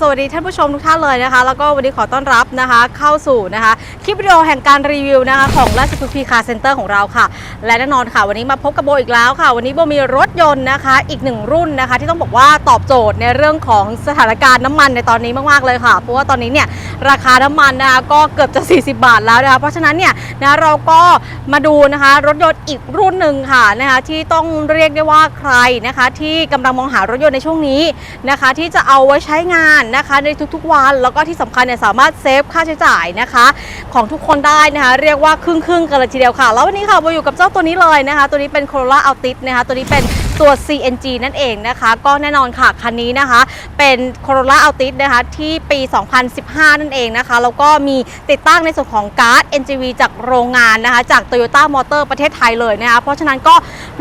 สวัสดีท่านผู้ชมทุกท่านเลยนะคะ แล้วก็วันนี้ขอต้อนรับนะคะ เข้าสู่นะคะ คลิปวิดีโอแห่งการรีวิวนะคะ ของราชพฤกษ์พีคาเซ็นเตอร์ของเราค่ะ และแน่นอนค่ะ วันนี้มาพบกับโบอีกแล้วค่ะ วันนี้โบมีรถยนต์นะคะ อีกหนึ่งรุ่นนะคะ ที่ต้องบอกว่าตอบโจทย์ในเรื่องของสถานการณ์น้ำมันในตอนนี้มากๆเลยค่ะ เพราะว่าตอนนี้เนี่ยราคาน้ำมันนะคะก็เกือบจะ 40 บาทแล้วนะคะ เพราะฉะนั้นเนี่ยนะเราก็มาดูนะคะ รถยนต์อีกรุ่นหนึ่งค่ะนะคะที่ต้องเรียกได้ว่าใครนะคะ ที่กำลังมองหารถยนต์ในช่วงนี้นะคะ ที่จะเอาไว้ใช้งานนะคะในทุกๆวัน แล้วก็ที่สำคัญเนี่ยสามารถเซฟค่าใช้จ่ายนะคะ ของทุกคนได้นะคะ เรียกว่าครึ่งครึ่งๆกันเลยทีเดียวค่ะ แล้ววันนี้ค่ะโบอยู่กับเจ้าตัวนี้เลยนะคะ ตัวนี้เป็น Corolla Altis นะคะตัวนี้เป็นตัว CNG นั่นเองนะคะ ก็แน่นอนค่ะ คันนี้นะคะ เป็น Corolla Altis นะคะ ที่ปี 2015 นั่นเองนะคะ แล้วก็มีติดตั้งในส่วนของการ์ด NGV จากโรงงานนะคะ จาก Toyota Motor ประเทศไทยเลยนะคะ เพราะฉะนั้นก็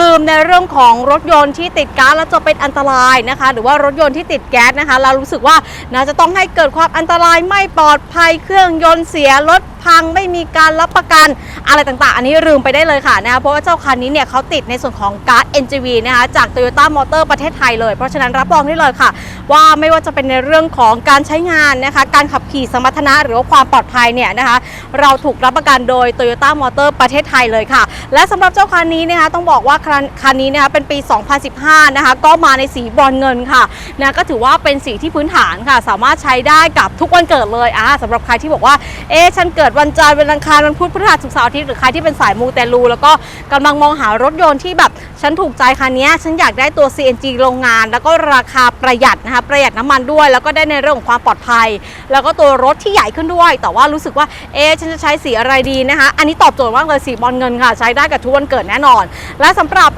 ลืมในเรื่องของรถยนต์ที่ติดก๊าซแล้วจะเป็นอันตรายนะคะ หรือว่ารถยนต์ที่ติดแก๊สนะคะ เรารู้สึกว่านะจะต้องให้เกิดความอันตรายไม่ปลอดภัยเครื่องยนต์เสียรถ พังไม่มีการรับประกันอะไรต่างๆ อันนี้ลืมไปได้เลยค่ะนะคะเพราะว่าเจ้าคันนี้เนี่ยเขาติดในส่วนของการ์ด NGV นะคะจาก Toyota Motor ประเทศไทยเลย เพราะฉะนั้นรับรองได้เลยค่ะ ว่าไม่ว่าจะเป็นในเรื่องของการใช้งานนะคะการขับขี่สมรรถนะหรือว่าความปลอดภัยเนี่ยนะคะเราถูกรับประกันโดย Toyota Motor ประเทศไทยเลยค่ะ และสำหรับเจ้าคันนี้นะคะต้องบอกว่าคันนนี้นะคะเป็นปี 2015 นะคะก็มาในสีบรอนเงินค่ะนะก็ถือว่าเป็นสีที่พื้นฐานค่ะ สามารถใช้ได้กับทุกวันเกิดเลยอ่าสำหรับใครที่บอกว่าเอ๊ะฉันเกิดวันจันทร์วันอังคารวันพุธพฤหัสศุกร์เสาร์อาทิตย์หรือใครที่เป็นสายมูเตลูแล้วก็กำลังมองหารถยนต์ที่แบบฉันถูกใจคันนี้ฉันอยากได้ตัว CNG โรงงาน แล้วก็ราคาประหยัดนะคะประหยัดน้ำมันด้วย แล้วก็ได้ในเรื่องของความปลอดภัย แล้วก็ตัวรถที่ใหญ่ขึ้นด้วย แต่ว่ารู้สึกว่าเอ๊ฉันจะใช้สีอะไรดีนะคะอันนี้ตอบโจทย์มากเลยสีบอลเงินค่ะ ใช้ได้กับทุกวันเกิดแน่นอน และสำหรับ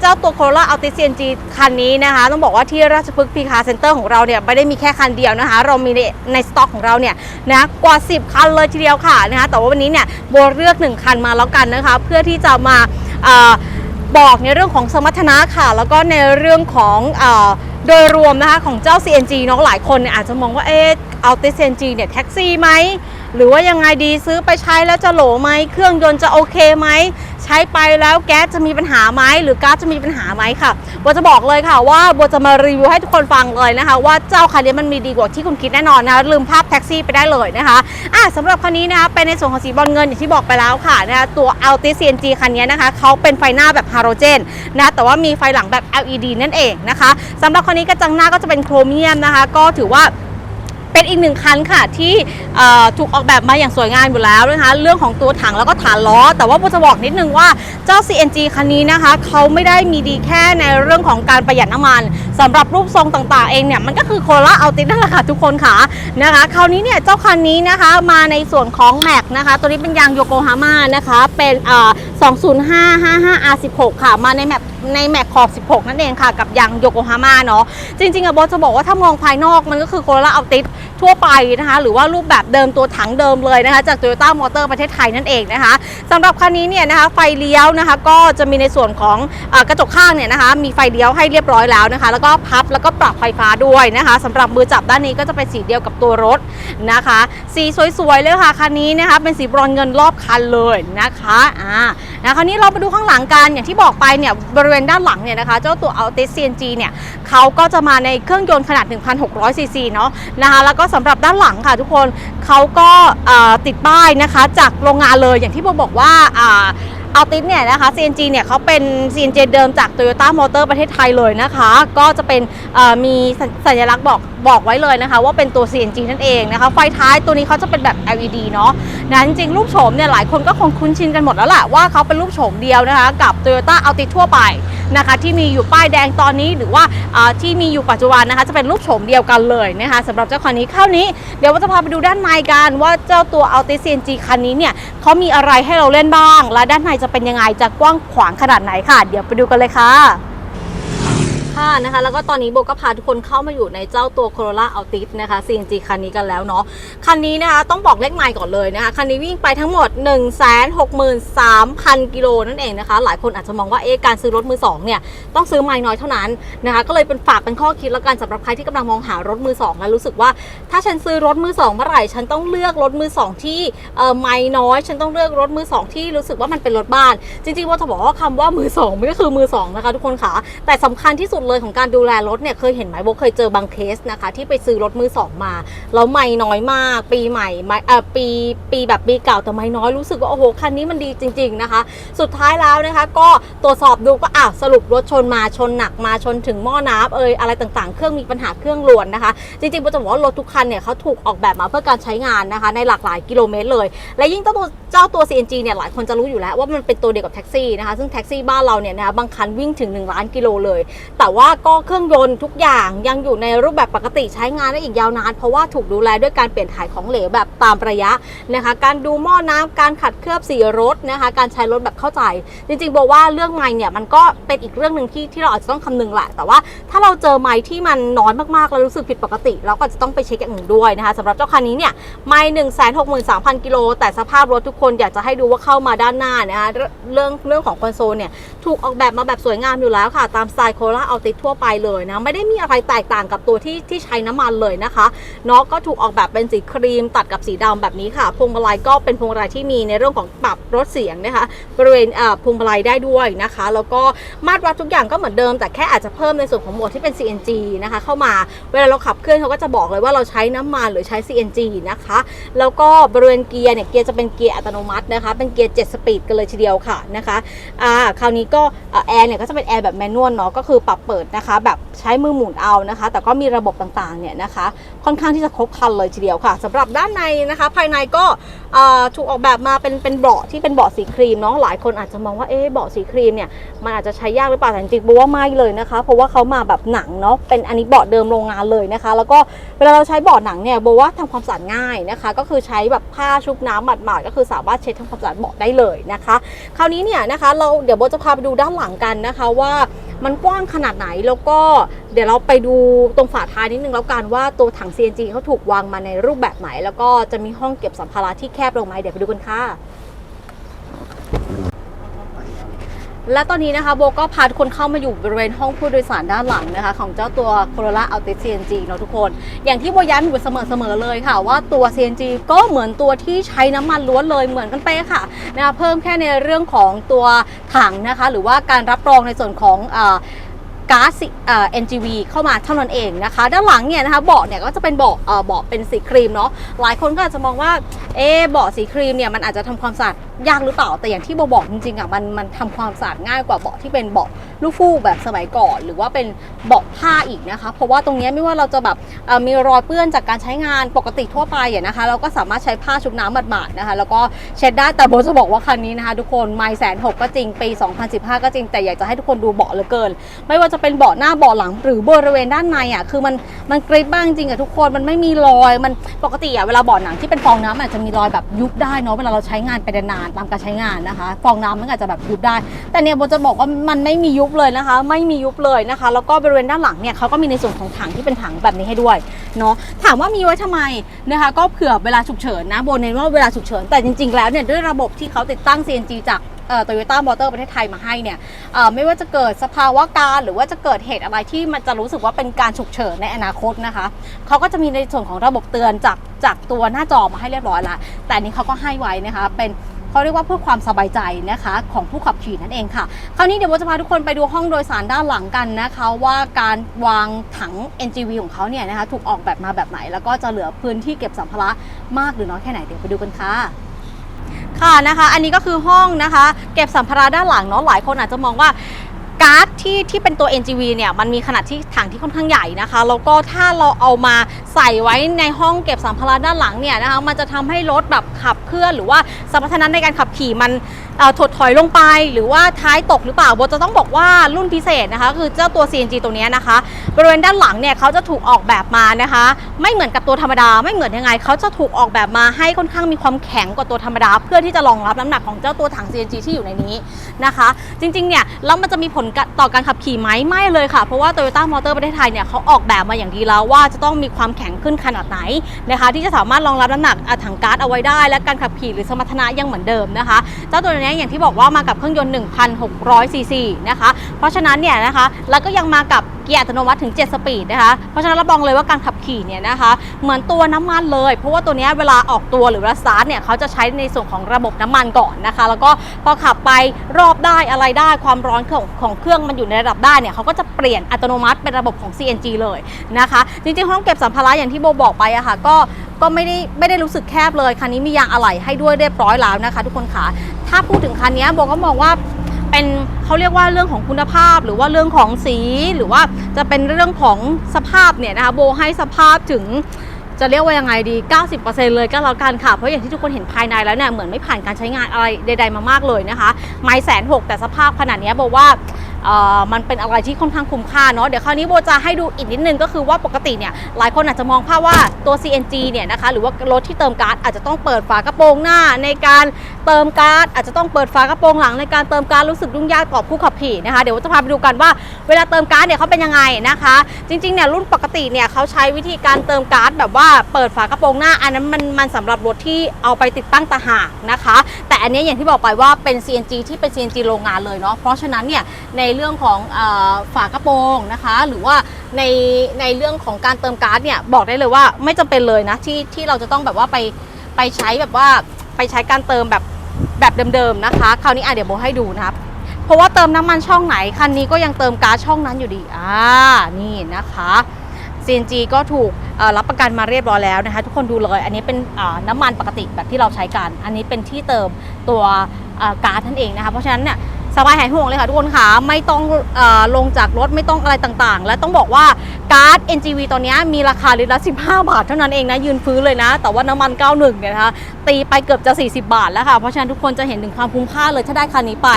เจ้าตัว Corolla Altis CNG คันนี้นะคะต้องบอกว่าที่ราชพฤกษ์พีคาเซ็นเตอร์ของเราเนี่ยไม่ได้มีแค่คันเดียวนะคะ เรามีในในสต็อกของเราเนี่ยนะกว่า 10 คันเลยทีเดียวค่ะนะคะแต่ว่าวันนี้เนี่ยโบเลือก1คันมาแล้วกันนะคะ เพื่อที่จะมาบอกในเรื่องของสมรรถนะค่ะ แล้วก็ในเรื่องของอโดยรวมนะคะของเจ้า CNG เนาะหลายคนเนี่ยอาจจะมองว่าเอ๊ะเอาติ CNG เนี่ยแท็กซี่ไหม หรือว่ายังไงดีซื้อไปใช้แล้วจะโหลไหมเครื่องยนต์จะโอเคไหมใช้ไปแล้วแก๊สจะมีปัญหาไหมหรือก๊าซจะมีปัญหาไหมค่ะบัวจะบอกเลยค่ะว่าบัวจะมารีวิวให้ทุกคนฟังเลยนะคะ ว่าเจ้าคันนี้มันมีดีกว่าที่คุณคิดแน่นอนนะคะลืมภาพแท็กซี่ไปได้เลยนะคะอะสำหรับคันนี้นะคะเป็นในส่วนของสีบอลเงินอย่างที่บอกไปแล้วค่ะนะคะตัว Altis CNG คันนี้นะคะเขาเป็นไฟหน้าแบบฮาโลเจนนะแต่ว่ามีไฟหลังแบบ LED นั่นเองนะคะสำหรับคันนี้กระจังหน้าก็จะเป็นโครเมียมนะคะ ก็ถือว่า เป็นอีกหนึ่งคันค่ะที่ถูกออกแบบมาอย่างสวยงามอยู่แล้วนะคะเรื่องของตัวถังแล้วก็ฐานล้อ แต่ว่าโบจะบอกนิดนึงว่าเจ้า CNG คันนี้นะคะเขาไม่ได้มีดีแค่ในเรื่องของการประหยัดน้ำมัน สำหรับรูปทรงต่างๆเองเนี่ยมันก็คือโคล่าอัลตินั่นแหละค่ะทุกคนค่ะนะคะ คราวนี้เนี่ยเจ้าคันนี้นะคะมาในส่วนของแม็กนะคะ ตัวนี้เป็นยางโยโกฮาม่านะคะเป็นเอ่อ20555 R16 ค่ะ มาในแม็กในแม็กขอบ 16 นั่นเองค่ะ กับยางโยโกฮาม่าเนาะจริงๆอะโบจะบอกว่าถ้ามองภายนอกมันก็คือโคล่าอัลติทั่วไปนะคะ หรือว่ารูปแบบเดิมตัวถังเดิมเลยนะคะ จาก Toyota Motor ประเทศไทยนั่นเองนะคะสำหรับคันนี้เนี่ยนะคะไฟเลี้ยวนะคะ ก็จะมีในส่วนของอกระจกข้างเนี่ยนะคะ มีไฟเลี้ยวให้เรียบร้อยแล้วนะคะแล้วก็พับแล้วก็ปรับไฟฟ้าด้วยนะคะสำหรับมือจับด้านนี้ก็จะเป็นสีเดียวกับตัวรถนะคะ สีสวยๆเลยค่ะคันนี้นะคะเป็นสีบรอนเงินรอบคันเลยนะคะอ่านะคราวนี้เราไปดูข้างหลังกันอย่างที่บอกไปเนี่ยบริเวณด้านหลังเนี่ยนะคะ เจ้าตัว Altis CNG เนี่ยเขาก็จะมาในเครื่องยนต์ขนาด 1,600ซีซีเนาะนะคะแล้วก็สำหรับด้านหลังค่ะทุกคนเขาก็ติดป้ายนะคะ จากโรงงานเลยอย่างที่โบบอกว่าอ่า อาติสเนี่ยนะคะ CNG เนี่ยเขาเป็น CNG เดิมจาก Toyota Motor ประเทศไทยเลยนะคะ ก็จะเป็นมีสัญลักษณ์บอกบอกไว้เลยนะคะ ว่าเป็นตัว CNG นั่นเองนะคะ ไฟท้ายตัวนี้เขาจะเป็นแบบ LED เนาะ นะจริงๆรูปโฉมเนี่ยหลายคนก็คงคุ้นชินกันหมดแล้วแหละว่าเขาเป็นรูปโฉมเดียวนะคะกับ Toyota Altis ทั่วไปนะคะที่มีอยู่ป้ายแดงตอนนี้หรือว่าที่มีอยู่ปัจจุบันนะคะจะเป็นรูปโฉมเดียวกันเลยนะคะสำหรับเจ้าคันนี้คราวนี้เดี๋ยวว่าจะพาไปดูด้านในกันว่าเจ้าตัว Altis CNG คันนี้เนี่ยเขามีอะไรให้เราเล่นบ้าง และด้านในจะเป็นยังไงจะกว้างขวางขนาดไหนค่ะ เดี๋ยวไปดูกันเลยค่ะ ค่ะนะคะ แล้วก็ตอนนี้โบก็พาทุกคนเข้ามาอยู่ในเจ้าตัว Corolla Altis นะคะ CNG คันนี้กันแล้วเนาะ คันนี้นะคะต้องบอกเลขไมล์ก่อนเลยนะคะ คันนี้วิ่งไปทั้งหมด 1 6 3 0 0 0 กิโลนั่นเองนะคะ หลายคนอาจจะมองว่าเอ๊ะการซื้อรถมือสองเนี่ยต้องซื้อไมล์น้อยเท่านั้นนะคะ ก็เลยเป็นฝากเป็นข้อคิดแล้วกันสำหรับใครที่กำลังมองหารถมือสองและรู้สึกว่าถ้าฉันซื้อรถมือสองเมื่อไหร่ฉันต้องเลือกรถมือสองที่เอ่อไมล์น้อย ฉันต้องเลือกรถมือสองที่รู้สึกว่ามันเป็นรถบ้าน จริงๆว่าจะบอกว่าคำว่ามือสองมันก็คือมือสองนะคะทุกคนค่ะแต่สำคัญที่สุดเลยของการดูแลรถเนี่ยเคยเห็นไหมโบเคยเจอบางเคสนะคะ ที่ไปซื้อรถมือสองมาแล้วไม่น้อยมาก ปีใหม่ไม่เออปีปีแบบปีเก่าแต่ไม่น้อยรู้สึกว่าโอ้โหคันนี้มันดีจริง ๆนะคะ สุดท้ายแล้วนะคะ ก็ตรวจสอบดูก็อ้าวสรุปรถชนมาชนหนักมาชนถึงหม้อน้ำเอยอะไรต่างๆ เครื่องมีปัญหาเครื่องรวนนะคะ จริงๆโบจะบอกว่ารถทุกคันเนี่ยเขาถูกออกแบบมาเพื่อการใช้งานนะคะ ในหลากหลายกิโลเมตรเลย และยิ่งเจ้าตัวเจ้าตัว CNG เนี่ยหลายคนจะรู้อยู่แล้วว่ามันเป็นตัวเดียวกับแท็กซี่นะคะซึ่งแท็กซี่บ้านเราเนี่ยนะคะบางคันวิ่งถึง 1 ล้านกิโลเลยแต่ว่าก็เครื่องยนต์ทุกอย่างยังอยู่ในรูปแบบปกติใช้งานได้อีกยาวนาน เพราะว่าถูกดูแลด้วยการเปลี่ยนถ่ายของเหลวแบบตามระยะนะคะ การดูหม้อน้ำการขัดเคลือบสีรถนะคะ การใช้รถแบบเข้าใจ จริงๆบอกว่าเรื่องไม้เนี่ยมันก็เป็นอีกเรื่องหนึ่งที่ที่เราอาจจะต้องคำนึงแหละแต่ว่าถ้าเราเจอไม้ที่มันน้อยมากๆแล้วรู้สึกผิดปกติ เราก็จะต้องไปเช็คอย่างอื่นด้วยนะคะสำหรับเจ้าคันนี้เนี่ยไม่หนึ่งแสนหกหมื่นสามพันกิโลแต่สภาพรถทุกคนอยากจะให้ดูว่าเข้ามาด้านหน้านะคะเรื่องเรื่องเรื่องของคอนโซลเนี่ยถูกออกแบบมาแบบสวยงามอยู่แล้วค่ะ ตามสไตล์โคลาเอาติทั่วไปเลยนะ ไม่ได้มีอะไรแตกต่างกับตัวที่ที่ใช้น้ำมันเลยนะคะเนาะก็ถูกออกแบบเป็นสีครีมตัดกับสีดำแบบนี้ค่ะ พวงมาลัยก็เป็นพวงมาลัยที่มีในเรื่องของปรับลดเสียงนะคะ บริเวณพวงมาลัยได้ด้วยนะคะ แล้วก็มาตรวัดทุกอย่างก็เหมือนเดิม แต่แค่อาจจะเพิ่มในส่วนของโหมดที่เป็น CNG นะคะ เข้ามาเวลาเราขับเคลื่อนเขาก็จะบอกเลยว่าเราใช้น้ำมันหรือใช้ CNG นะคะ แล้วก็บริเวณเกียร์เนี่ยเกียร์จะเป็นเกียร์อัตโนมัตินะคะ เป็นเกียร์ 7 สปีดกันเลยทีเดียวค่ะนะคะอ่าคราวนี้ก็แอร์เนี่ยก็จะเป็นแอร์แบบแมนนวลเนาะก็คือปรับเปิดนะคะ แบบใช้มือหมุนเอานะคะ แต่ก็มีระบบต่างๆเนี่ยนะคะ ค่อนข้างที่จะครบครันเลยทีเดียวค่ะสำหรับด้านในนะคะ ภายในก็ถูกออกแบบมาเป็นเป็นเบาะที่เป็นเบาะสีครีมเนาะหลายคนอาจจะมองว่าเอ๊ะเบาะสีครีมเนี่ยมันอาจจะใช้ยากหรือเปล่าแต่จริงๆบอกว่าไม่เลยนะคะ เพราะว่าเขามาแบบหนังเนาะเป็นอันนี้เบาะเดิมโรงงานเลยนะคะ แล้วก็เวลาเราใช้เบาะหนังเนี่ยบอกว่าทำความสะอาดง่ายนะคะ ก็คือใช้แบบผ้าชุบน้ำหมาดๆก็คือสามารถเช็ดทำความสะอาดเบาะได้เลยนะคะ คราวนี้เนี่ยนะคะ เราเดี๋ยวโบจะพาไปดูด้านหลังกันนะคะว่ามันกว้างขนาดไหน แล้วก็เดี๋ยวเราไปดูตรงฝาท้ายนิดนึงแล้วกันว่าตัวถัง CNG เขาถูกวางมาในรูปแบบไหน แล้วก็จะมีห้องเก็บสัมภาระที่แคบลงไหมเดี๋ยวไปดูกันค่ะและตอนนี้นะคะโบก็พาทุกคนเข้ามาอยู่บริเวณห้องผู้โดยสารด้านหลังนะคะ ของเจ้าตัว Corolla Altis CNG เนาะทุกคน อย่างที่โบย้ำอยู่เสมอๆเลยค่ะ ว่าตัว CNG ก็เหมือนตัวที่ใช้น้ำมันล้วนเลยเหมือนกันเป๊ะค่ะนะคะเพิ่มแค่ในเรื่องของตัวถังนะคะ หรือว่าการรับรองในส่วนของอ ก๊าซเอ่อ NGV เข้ามาเท่านั้นเองนะคะ ด้านหลังเนี่ยนะคะเบาะเนี่ยก็จะเป็นเบาะเอ่อเบาะเป็นสีครีมเนาะหลายคนก็อาจจะมองว่าเออเบาะสีครีมเนี่ยมันอาจจะทำความสะอาด ยากหรือเปล่าแต่อย่างที่โบบอกจริงๆอะมันมันทำความสะอาดง่ายกว่าเบาะที่เป็นเบาะลูกฟูกแบบสมัยก่อน หรือว่าเป็นเบาะผ้าอีกนะคะ เพราะว่าตรงนี้ไม่ว่าเราจะแบบมีรอยเปื้อนจากการใช้งานปกติทั่วไปอะนะคะ เราก็สามารถใช้ผ้าชุบน้ำหมาดๆนะคะ แล้วก็เช็ดได้แต่โบจะบอกว่าคันนี้นะคะ ทุกคนไม่แสนหกก็จริงปี 2015 ก็จริงแต่อยากจะให้ทุกคนดูเบาะเหลือเกิน ไม่ว่าจะเป็นเบาะหน้าเบาะหลัง หรือบริเวณด้านในอะคือมันมันกริบบ้างจริงอะทุกคนมันไม่มีรอยมันปกติอะเวลาเบาะหนังที่เป็นฟองน้ำอาจจะมีรอยแบบยุบได้เนาะเวลาเราใช้งานไปนานๆตามการใช้งานนะคะฟองน้ำมันอาจจะแบบยุบได้ แต่เนี่ยโบจะบอกว่ามันไม่มียุบเลยนะคะ ไม่มียุบเลยนะคะ แล้วก็บริเวณด้านหลังเนี่ยเขาก็มีในส่วนของถังที่เป็นถังแบบนี้ให้ด้วยเนาะถามว่ามีไว้ทำไมนะคะ ก็เผื่อเวลาฉุกเฉินนะโบเน้นว่าเวลาฉุกเฉินแต่จริงๆแล้วเนี่ยด้วยระบบที่เขาติดตั้ง CNG จากโตโยต้ามอเตอร์ประเทศไทยมาให้เนี่ยไม่ว่าจะเกิดสภาวะการหรือว่าจะเกิดเหตุอะไรที่มันจะรู้สึกว่าเป็นการฉุกเฉินในอนาคตนะคะเขาก็จะมีในส่วนของระบบเตือนจากจากตัวหน้าจอมาให้เรียบร้อยละแต่นนี้เขาก็ให้ไว้นะคะเป็น เขาเรียกว่าเพื่อความสบายใจนะคะของผู้ขับขี่นั่นเองค่ะ คราวนี้เดี๋ยวโบจะพาทุกคนไปดูห้องโดยสารด้านหลังกันนะคะว่าการวางถัง NGV ของเขาเนี่ยนะคะถูกออกแบบมาแบบไหน แล้วก็จะเหลือพื้นที่เก็บสัมภาระมากหรือน้อยแค่ไหนเดี๋ยวไปดูกันค่ะค่ะนะคะอันนี้ก็คือห้องนะคะ เก็บสัมภาระด้านหลังเนาะหลายคนอาจจะมองว่าการ์ดที่ที่เป็นตัว NGV เนี่ยมันมีขนาดที่ถังที่ค่อนข้างใหญ่นะคะแล้วก็ถ้าเราเอามาใส่ไว้ในห้องเก็บสัมภาระด้านหลังเนี่ยนะคะมันจะทำให้รถแบบขับ เคลื่อน หรือว่าสมรรถนะในการขับขี่มันถดถอยลงไป หรือว่าท้ายตกหรือเปล่าโบจะต้องบอกว่ารุ่นพิเศษนะคะคือเจ้าตัว CNG ตัวนี้นะคะ บริเวณด้านหลังเนี่ยเขาจะถูกออกแบบมานะคะ ไม่เหมือนกับตัวธรรมดา ไม่เหมือนยังไงเขาจะถูกออกแบบมาให้ค่อนข้างมีความแข็งกว่าตัวธรรมดา เพื่อที่จะรองรับน้ำหนักของเจ้าตัวถัง CNG ที่อยู่ในนี้นะคะ จริงๆเนี่ยแล้วมันจะมีผลกะต่อการขับขี่ไหมไม่เลยค่ะ เพราะว่า Toyota Motor ประเทศไทยเนี่ยเขาออกแบบมาอย่างดีแล้วว่าจะต้องมีความแข็งขึ้นขนาดไหนนะคะ ที่จะสามารถรองรับน้ำหนักถังก๊าซเอาไว้ได้ และการขับขี่หรือสมรรถนะยังเหมือนเดิมนะคะ เจ้าตัวนี้อย่างที่บอกว่ามากับเครื่องยนต์ 1,600ซีซีนะคะ เพราะฉะนั้นเนี่ยนะคะแล้วก็ยังมากับเกียร์อัตโนมัติถึง 7 สปีดนะคะ เพราะฉะนั้นเราบอกเลยว่าการขับขี่เนี่ยนะคะ เหมือนตัวน้ำมันเลย เพราะว่าตัวนี้เวลาออกตัวหรือเวลาสตาร์ทเนี่ยเขาจะใช้ในส่วนของระบบน้ำมันก่อนนะคะ แล้วก็พอขับไปรอบได้อะไรได้ความร้อนของของเครื่องมันอยู่ในระดับได้เนี่ยเขาก็จะเปลี่ยนอัตโนมัติเป็นระบบของ CNG เลยนะคะ จริงๆห้องเก็บสัมภาระอย่างที่โบบอกไปอะค่ะก็ ก็ไม่ได้ไม่ได้รู้สึกแคบเลยคันนี้มียางอะไหล่ให้ด้วยเรียบร้อยแล้วนะคะ ทุกคนค่ะถ้าพูดถึงคันนี้โบก็มองว่าเป็นเขาเรียกว่าเรื่องของคุณภาพ หรือว่าเรื่องของสีหรือว่าจะเป็นเรื่องของสภาพเนี่ยนะคะโบให้สภาพถึงจะเรียกว่ายังไงดี 90%เลยก็แล้วกันค่ะ เพราะอย่างที่ทุกคนเห็นภายในแล้วเนี่ย เหมือนไม่ผ่านการใช้งานอะไรใด ๆ มามากเลยนะคะ ไม่แสนหกแต่สภาพขนาดนี้ยโบว่า มันเป็นอะไรที่ค่อนข้างคุ้มค่าเนาะเดี๋ยวคราวนี้โบจะให้ดูอีกนิดนึงก็คือว่าปกติเนี่ยหลายคนอาจจะมองภาพว่าตัว CNG เนี่ยนะคะหรือว่ารถที่เติมก๊าซอาจจะต้องเปิดฝากระโปรงหน้าในการเติมก๊าซอาจจะต้องเปิดฝากระโปรงหลังในการเติมก๊าซรู้สึกยุ่งยากต่อผู้ขับขี่นะคะเดี๋ยวจะพาไปดูกันว่าเวลาเติมก๊าซเนี่ยเขาเป็นยังไงนะคะ จริงๆเนี่ยรุ่นปกติเนี่ยเขาใช้วิธีการเติมก๊าซแบบว่าเปิดฝากระโปรงหน้า อันนั้นมันมันสำหรับรถที่เอาไปติดตั้งต่างหากนะคะ แต่อันนี้อย่างที่บอกไปว่าเป็น CNG ที่เป็น CNG โรงงานเลยเนาะเพราะฉะนั้นเนี่ยในเรื่องของอฝากระโปรงนะคะ หรือว่าในในเรื่องของการเติมก๊าซเนี่ยบอกได้เลยว่าไม่จำเป็นเลยนะที่ที่เราจะต้องแบบว่าไปไปใช้แบบว่าไปใช้การเติมแบบแบบเดิมๆนะคะ คราวนี้อะเดี๋ยวโบให้ดูนะครับ เพราะว่าเติมน้ำมันช่องไหนคันนี้ก็ยังเติมก๊าซช่องนั้นอยู่ดีอ่านี่นะคะ CNG ก็ถูกรับประกันมาเรียบร้อยแล้วนะคะ ทุกคนดูเลย อันนี้เป็นน้ำมันปกติแบบที่เราใช้กัน อันนี้เป็นที่เติมตัวก๊าซนั่นเองนะคะ เพราะฉะนั้นเนี่ย สบายหายห่วงเลยค่ะทุกคนค่ะไม่ต้องออลงจากรถไม่ต้องอะไรต่างๆ และต้องบอกว่าก๊าซ NGV ตอนนี้มีราคาลิตรละ 15 บาท เท่านั้นเองนะยืนฟื้นเลยนะ แต่ว่าน้ำมัน 91 เนี่ยนะคะตีไปเกือบจะ 40 บาทแล้วค่ะ เพราะฉะนั้นทุกคนจะเห็นถึงความคุ้มค่าเลยถ้าได้คันนี้ไป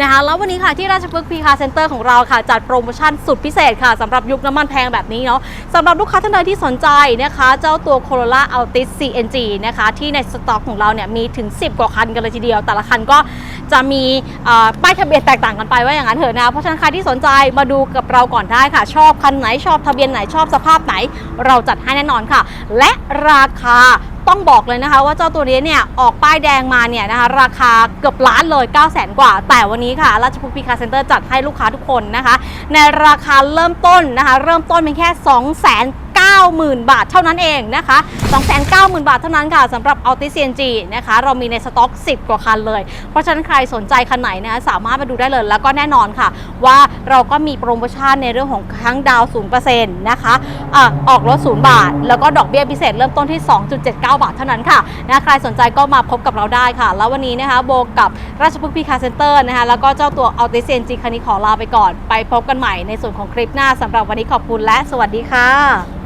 นะคะแล้ววันนี้ค่ะที่ราชพฤกษ์พีคาเซ็นเตอร์ของเราค่ะ จัดโปรโมชั่นสุดพิเศษค่ะสำหรับยุคน้ำมันแพงแบบนี้เนาะสำหรับลูกค้าท่านใดที่สนใจนะคะ เจ้าตัว Corolla Altis CNG นะคะที่ในสต็อกของเราเนี่ยมีถึง 10 กว่าคันกันเลยทีเดียว แต่ละคันก็จะมีป้ายทะเบียนแตกต่างกันไปว่าอย่างนั้นเถอะนะเพราะฉะนั้นใครที่สนใจมาดูกับเราก่อนได้ค่ะ ชอบคันไหนชอบทะเบียนไหนชอบสภาพไหน เราจัดให้แน่นอนค่ะ และราคาต้องบอกเลยนะคะ ว่าเจ้าตัวนี้เนี่ยออกป้ายแดงมาเนี่ยนะคะราคาเกือบล้านเลย 9 0 0แสนกว่า แต่วันนี้ค่ะราชพฤกษ์พีคาเซ็นเตอร์จัดให้ลูกค้าทุกคนนะคะ ในราคาเริ่มต้นนะคะ เริ่มต้นเป็นแค่ 2 0 0 0 0 0 บาทเท่านั้นเองนะคะ 290,000 บาทเท่านั้นค่ะสำหรับ a u t i CNG นะคะ เรามีในสต็อก 10 กว่าคันเลย เพราะฉะนั้นใครสนใจคันไหนนะคะสามารถมาดูได้เลย แล้วก็แน่นอนค่ะ ว่าเราก็มีโปรโมชั่นในเรื่องของทั้งดาวน์0%นะคะอะออกรถ 0 บาท แล้วก็ดอกเบี้ยพิเศษเริ่มต้นที่ 2.79 บาทเท่านั้นค่ะนะใครสนใจก็มาพบกับเราได้ค่ะ แล้ววันนี้นะคะโบกับราชพฤกษ์พีคาเซ็นเตอร์นะคะแล้วก็เจ้าตัว a u t i CNG คันนี้ขอลาไปก่อน ไปพบกันใหม่ในส่วนของคลิปหน้าสำหรับวันนี้ขอบคุณและสวัสดีค่ะ